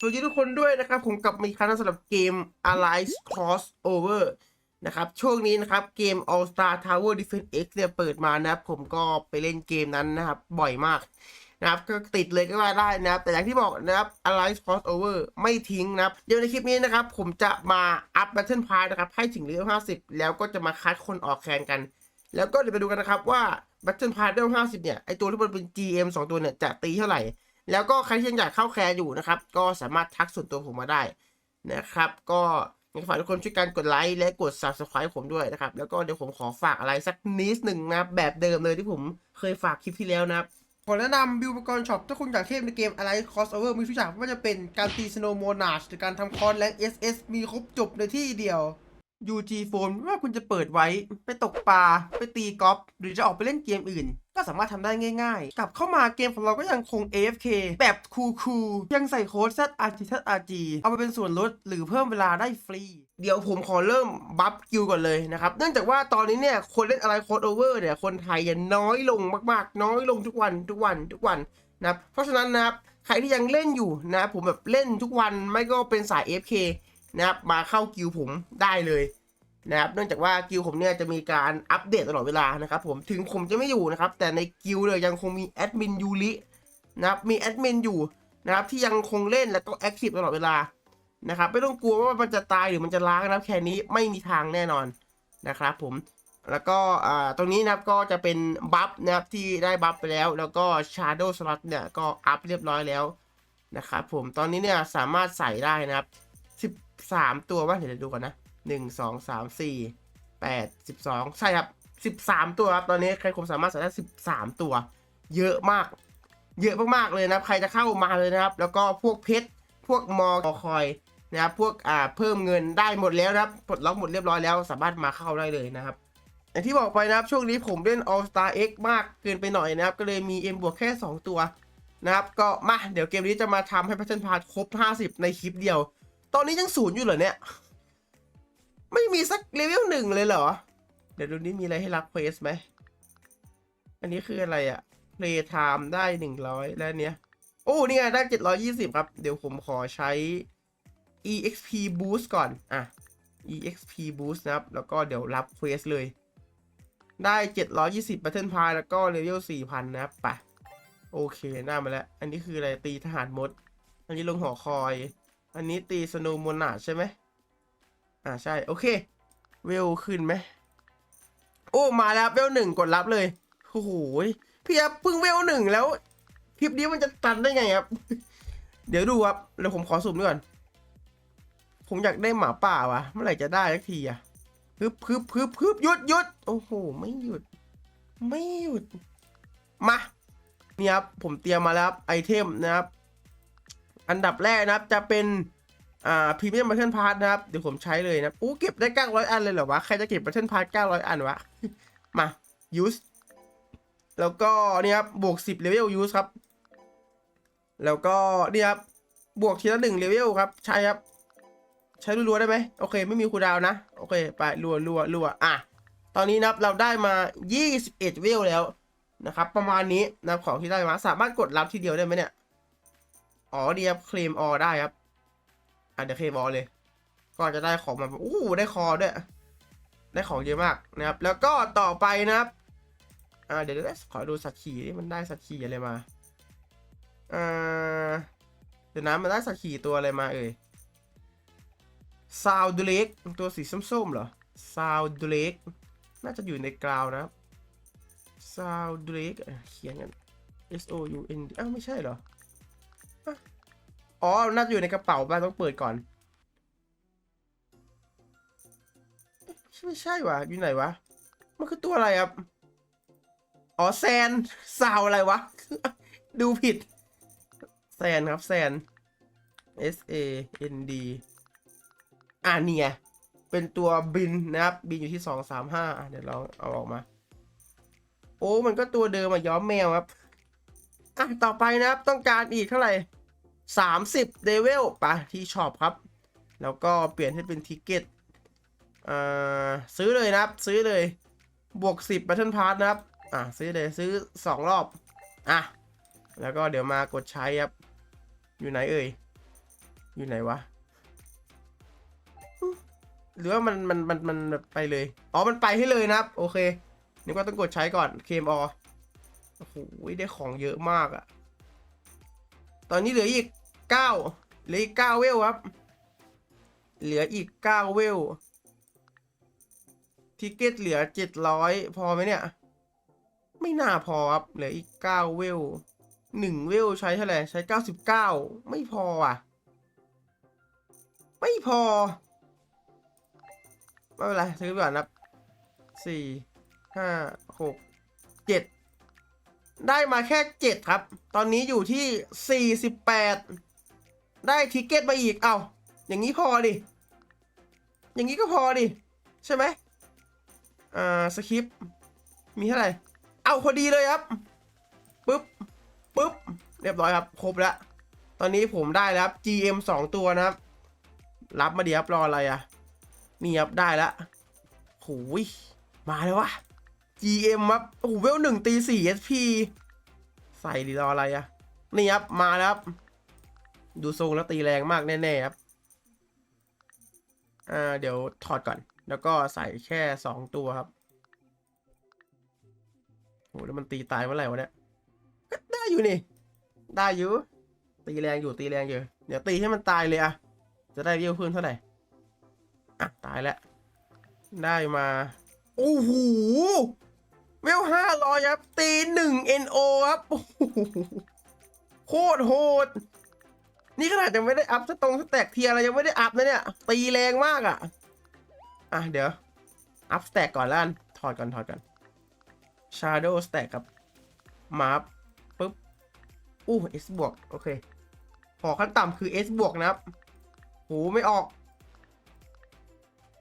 สวัสดีทุกคนด้วยนะครับ ผมกลับมาอีกครั้งสำหรับเกม Alliance Crossover นะครับ ช่วงนี้นะครับ เกม All Star Tower Defense X เนี่ยเปิดมานะครับ ผมก็ไปเล่นเกมนั้นนะครับ บ่อยมากนะครับก็ติดเลยก็ว่าได้นะครับ แต่อย่างที่บอกนะครับ Alliance Crossover ไม่ทิ้งนะครับ เดี๋ยวในคลิปนี้นะครับ ผมจะมาอัพ Battle Pass นะครับ ให้ถึงเลเวล50 แล้วก็จะมาคัดคนออกแข่งกัน แล้วก็เดี๋ยวไปดูกันนะครับว่า Battle Pass เลเวล50 เนี่ยไอตัวที่มันเป็น GM 2 ตัวเนี่ยจะตีเท่าไหร่ แล้วก็ใครที่ยังอยากเข้าแคร์อยู่นะครับ ก็สามารถทักส่วนตัวผมมาได้นะครับ ก็อยากฝากทุกคนช่วยกันกดไลค์และกด subscribe ผมด้วยนะครับ แล้วก็เดี๋ยวผมขอฝากอะไรสักนิดหนึ่งนะแบบเดิมเลยที่ผมเคยฝากคลิปที่แล้วนะครับขอแนะนำบิวปกรณ์ช็อปถ้าคุณอยากเทพในเกมอะไร crossover มีทุกอย่างไม่ว่าจะเป็นการตี snow monarch หรือการทำคอนแรง SS มีครบจบในที่เดียว UG Phone ไม่ว่าคุณจะเปิดไว้ ไปตกปลา ไปตีกอล์ฟหรือจะออกไปเล่นเกมอื่น ก็สามารถทำได้ง่ายๆ กลับเข้ามาเกมของเราก็ยังคง AFK แบบคูลๆยังใส่โค้ด ZRG ZRG เอาไปเป็นส่วนลดหรือเพิ่มเวลาได้ฟรี เดี๋ยวผมขอเริ่มบัฟกิวก่อนเลยนะครับ เนื่องจากว่าตอนนี้เนี่ย คนเล่นอะไรโค้ดโอเวอร์เนี่ย คนไทยยังน้อยลงมากๆ น้อยลงทุกวันทุกวันทุกวันนะครับเพราะฉะนั้นนะครับใครที่ยังเล่นอยู่นะผมแบบเล่นทุกวันไม่ก็เป็นสาย AFK นะครับมาเข้ากิวผมได้เลยนะครับเนื่องจากว่ากิลด์ผมเนี่ยจะมีการอัปเดตตลอดเวลานะครับผมถึงผมจะไม่อยู่นะครับ แต่ในกิลด์เนี่ยยังคงมีแอดมินยูรินะครับมีแอดมินอยู่นะครับที่ยังคงเล่นแล้วก็แอคทีฟตลอดเวลานะครับไม่ต้องกลัวว่ามันจะตายหรือมันจะล้างนะครับแค่นี้ไม่มีทางแน่นอนนะครับผมแล้วก็ตรงนี้นะครับก็จะเป็นบัฟนะครับที่ได้บัฟไปแล้ว แล้วก็ Shadow Slot เนี่ยก็อัพเรียบร้อยแล้วนะครับผมตอนนี้เนี่ยสามารถใส่ได้นะครับ 13ตัวว่าเดี๋ยวดูก่อนนะหนึ่งสองสามสี่แปดสิบสองใช่ครับสิบสามตัวครับตอนนี้ใครคมสามารถใส่ได้สิบสามตัว เยอะมาก เยอะมากๆเลยนะใครจะเข้ามาเลยนะครับ แล้วก็พวกเพชรพวกมอคอยนะครับพวกอ่าเพิ่มเงินได้หมดแล้วนะครับปลดล็อกหมดเรียบร้อยแล้ว สามารถมาเข้าได้เลยนะครับอย่างที่บอกไปนะครับช่วงนี้ผมเล่น All Star X มากเกินไปหน่อยนะครับ ก็เลยมี M บวกแค่ 2 ตัวนะครับ ก็มาเดี๋ยวเกมนี้จะมาทำให้พัฒนพาครบ 50 ในคลิปเดียว ตอนนี้ยังศูนย์อยู่เหรอเนี่ย ไม่มีสักเลเวลหนึ่งเลยเหรอ เดี๋ยวดูนี่มีอะไรให้รับเควสไหม อันนี้คืออะไรอะ play time ได้หนึ่งร้อยแล้วเนี้ย โอ้ นี่ไงได้เจ็ดร้อยี่สิบครับ เดี๋ยวผมขอใช้ exp boost ก่อน อะ exp boost นะครับ แล้วก็เดี๋ยวรับเควสเลย ได้เจ็ดร้อยี่สิบ battle pass แล้วก็เลเวลสี่พันนะครับไปโอเคได้ามาแล้ว อันนี้คืออะไร ตีทหารมด อันนี้ลงหอคอย อันนี้ตีสโนว์มอนนาใช่ไหมอ่าใช่ โอเค เวลขึ้นไหม โอ้ มาแล้วเวลหนึ่งกดรับเลย โอ้โหพี่ครับเพิ่งเวลหนึ่งแล้ว คลิปนี้มันจะตันได้ไงครับ เดี๋ยวดูครับเดี๋ยวผมขอสุ่มด้วยก่อน ผมอยากได้หมาป่าวะเมื่อไหร่จะได้สักทีอะพึบพึบพึบพึบหยุดหยุดโอ้โห ไม่หยุด ไม่หยุด มา นี่ครับ ผมเตรียมมาแล้วไอเทมนะครับ อันดับแรกนะครับจะเป็นอ่าพรีเมียมบัตเทิลพาร์ทนะครับ เดี๋ยวผมใช้เลยนะอู้เก็บได้900อันเลยเหรอวะ ใครจะเก็บบัตเทิลพาร์ท900อันวะ มา use แล้วก็นี่ครับบวก10เลเวล use ครับ แล้วก็นี่ครับบวกทีละ1เลเวลครับใช่ครับ ใช้รัวๆได้ไหมโอเค ไม่มีคูดาวนะ โอเค ไปรัวรัวรัวอะ ตอนนี้นะครับเราได้มา 21 เวลแล้วนะครับ ประมาณนี้นะของที่ได้มาสามารถกดรับทีเดียวได้ไหมเนี่ย อ๋อดีครับเคลมออได้ครับอะเดี๋ยวเคบอลเลย ก็จะได้ของมาอู้ได้คอด้วย ได้ของเยอะมากนะครับ แล้วก็ต่อไปนะครับอ่าเดี๋ยวเดี๋ยวขอดูสัตว์ขี่ที่มันได้สัตว์ขี่อะไรมาอ่าเดี๋ยวนะมันได้สัตว์ขี่ตัวอะไรมาเอ่ยซาวดูเล็กตัวสีส้มๆเหรอซาวดูเล็กน่าจะอยู่ในกราวนะครับซาวดูเล็กเขียนกัน S O U N อ้าวไม่ใช่เหรอ อ๋อ น่าจะอยู่ในกระเป๋าบ้าต้องเปิดก่อน ไม่ใช่วะอยู่ไหนวะ มันคือตัวอะไรครับ อ๋อแซนซาวอะไรวะ ดูผิด แซนครับแซน S A N D อ่านี่ไงเป็นตัวบินนะครับ บินอยู่ที่สองสามห้าเดี๋ยวลองเอาออกมา โอ้ มันก็ตัวเดิมอะย้อมแมวครับ อะ ต่อไปนะครับ ต้องการอีกเท่าไหร่ 30เลเวลไปที่ช็อปครับ แล้วก็เปลี่ยนให้เป็นทิกเก็ตอ่าซื้อเลยนะครับ ซื้อเลย บวก 10 Battle Pass นะครับ อะ ซื้อเลยซื้อ 2 รอบ อะ แล้วก็เดี๋ยวมากดใช้ครับ อยู่ไหนเอ่ย อยู่ไหนวะ หรือว่ามันมันมันมันแบบไปเลย อ๋อ มันไปให้เลยนะครับ โอเคนึกว่าต้องกดใช้ก่อนเคมอโอ้โหได้ของเยอะมากอะตอนนี้เหลืออีก เก้าเหลืออีกเก้าเวลครับ เหลืออีกเก้าเวลทิกเก็ตเหลือเจ็ดร้อยพอไหมเนี่ย ไม่น่าพอครับ เหลืออีกเก้าเวลหนึ่งเวลใช้เท่าไหร่ใช้เก้าสิบเก้าไม่พออะ ไม่พอ ไม่เป็นไรซื้อไปก่อนนะครับสี่ห้าหกเจ็ดได้มาแค่เจ็ดครับ ตอนนี้อยู่ที่สี่สิบแปด ได้ทิกเก็ตมาอีก เอาอย่างนี้พอดิ อย่างนี้ก็พอดิ ใช่ไหมอ่าสคริปมีเท่าไหร่ เอาพอดีเลยครับปึ๊บปึ๊บเรียบร้อยครับ ครบแล้ว ตอนนี้ผมได้แล้วครับ GM 2 ตัวนะครับ รับมาเดียวครับรออะไรอะ นี่ครับได้แล้วโหยมาแล้ววะ GM ครับโอ้โหเวลหนึ่งตีสี่ SP ใส่ดีรออะไรอะ นี่ครับ มาแล้วครับ ดูทรงแล้วตีแรงมากแน่ๆครับ อ่า เดี๋ยวถอดก่อน แล้วก็ใส่แค่สองตัวครับโหแล้วมันตีตายเมื่อไหร่วะเนี่ย ก็ได้อยู่นี่ ได้อยู่ ตีแรงอยู่ตีแรงอยู่ เดี๋ยวตีให้มันตายเลยอะ จะได้เวิวเพิ่มเท่าไหร่ อะ ตายแล้ว ได้มา โอ้โหเวลห้าร้อยครับ ตีหนึ่ง NO ครับโอ้โหโคตรโหด นี่ขนาดยังไม่ได้อัพสตรงสแต็กเทียอะไรยังไม่ได้อัพนะเนี่ยตีแรงมากอะ่ะ อะเดี๋ยวอัพสแต็กก่อนแล้วกันถอดก่อนถอดก่อน Shadow Stack ครับมาร์ปุ๊บอู้ S บวกโอเคขอขั้นต่ำคือ S บวกนะครับโหไม่ออก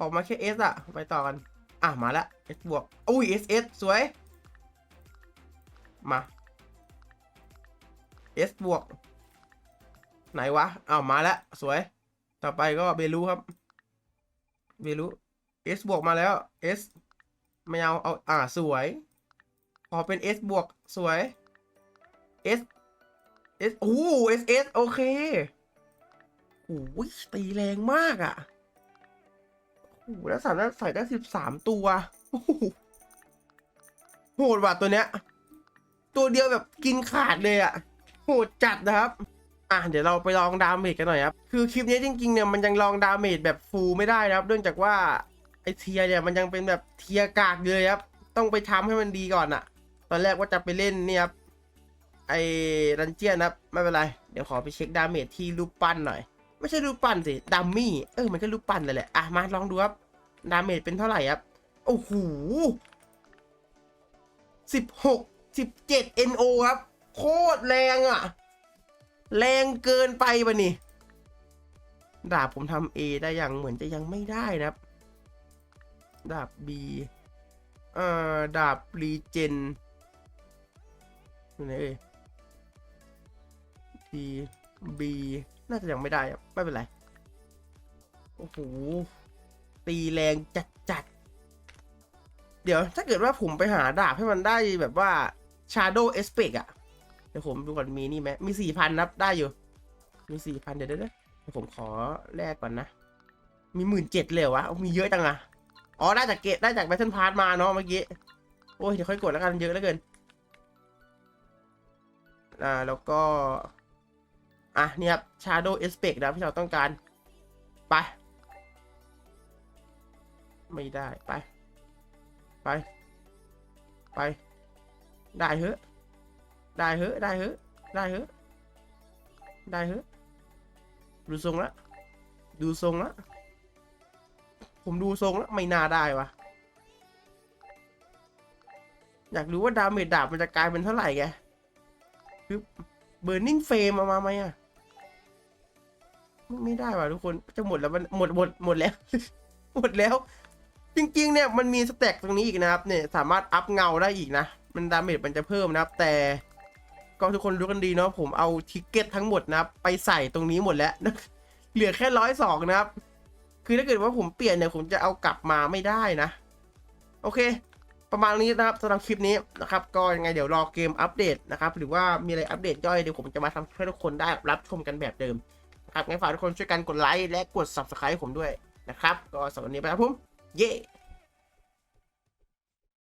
ออกมาแค่ S อะไปต่อกัน อะ มาล้ว S บวกอุ้ย S S สวย มา S บวก ไหนวะอ้าวมาแล้วสวย ต่อไปก็เบลูครับ เบลู S บวกมาแล้ว S ไม่เอาเอาอ่าสวยพอเป็น S บวกสวย S S โอ้ S S โอเคโอ้ยตีแรงมากอะ่ะโอ้แล้วสามารถใส่ได้สิบสามตัวโหโหดว่ะตัวเนี้ย ตัวเดียวแบบกินขาดเลยอะ่ะ โหดจัดนะครับ อะเดี๋ยวเราไปลองดาเมจกันหน่อยครับ คือคลิปนี้จริงๆเนี่ยมันยังลองดาเมจแบบฟูลไม่ได้นะครับ เนื่องจากว่าไอเทียเนี่ยมันยังเป็นแบบเทียกากเลยครับ ต้องไปทำให้มันดีก่อนอะตอนแรกว่าจะไปเล่นเนี่ยครับไอ้ดันเจียนนะครับไม่เป็นไร เดี๋ยวขอไปเช็คดาเมจที่รูปปั้นหน่อย ไม่ใช่รูปปั้นสิดัมมี่เออมันก็รูปปั้นเลยแหละอะมาลองดูครับดาเมจเป็นเท่าไหร่ครับโอ้โหสิบหกสิบเจ็ด NO ครับ โคตรแรงอะ แรงเกินไปปะนี่ดาบผมทำ A ได้ยังเหมือนจะยังไม่ได้นะครับ ดาบ B เอ่อดาบรีเจนอยู่ไหนเอ่ย D B น่าจะยังไม่ได้อะไม่เป็นไร โอ้โห ตีแรงจัดจัดเดี๋ยวถ้าเกิดว่าผมไปหาดาบให้มันได้แบบว่า Shadow Aspect อะ เดี๋ยวผมดูก่อนมีนี่ไหมมีสี่พันนับได้อยู่ มีสี่พันเดี๋ยวเดี๋ยวเดี๋ยวผมขอแลกก่อนนะ มีหมื่นเจ็ดเลยวะมีเยอะจังอะอ๋อได้จากเกตได้จาก Battle Pass มาเนาะเมื่อกี้ โอ้ยเดี๋ยวค่อยกดแล้วกันเยอะเหลือเกิน อ่าแล้วก็ อะเนี่ยครับ Shadow Aspect นะที่เราต้องการ ไป ไม่ได้ไป ไป ไป ได้เหอะ ได้เหอะได้เหอะได้เหอะได้เหอะดูทรงแล้วดูทรงแล้วผมดูทรงแล้วไม่น่าได้วะอยากรู้ว่าดาเมจดาบมันจะกลายเป็นเท่าไหร่แกคือเบอร์นิ่งเฟรมเอามาไหมอะไม่ไม่ได้ว่ะทุกคนจะหมดแล้วมันหมดหมดหมดแล้ว หมดแล้ว จริงๆเนี่ยมันมีสแต็กตรงนี้อีกนะครับเนี่ยสามารถอัพเงาได้อีกนะ มันดาเมจมันจะเพิ่มนะครับ แต่ ก็ทุกคนรู้กันดีเนาะผมเอาทิกเก็ตทั้งหมดนะครับไปใส่ตรงนี้หมดแล้ว เหลือแค่ร้อยสองนะครับ คือถ้าเกิดว่าผมเปลี่ยนเนี่ยผมจะเอากลับมาไม่ได้นะ โอเค ประมาณนี้นะครับสำหรับคลิปนี้นะครับ ก็ยังไงเดี๋ยวรอเกมอัปเดตนะครับ หรือว่ามีอะไรอัปเดตย่อยเดี๋ยวผมจะมาทำให้ทุกคนได้รับชมกันแบบเดิมนะครับงั้นฝากทุกคนช่วยกันกดไลค์และกด subscribe ผมด้วยนะครับ ก็สำหรับวันนี้ไปครับผม เย้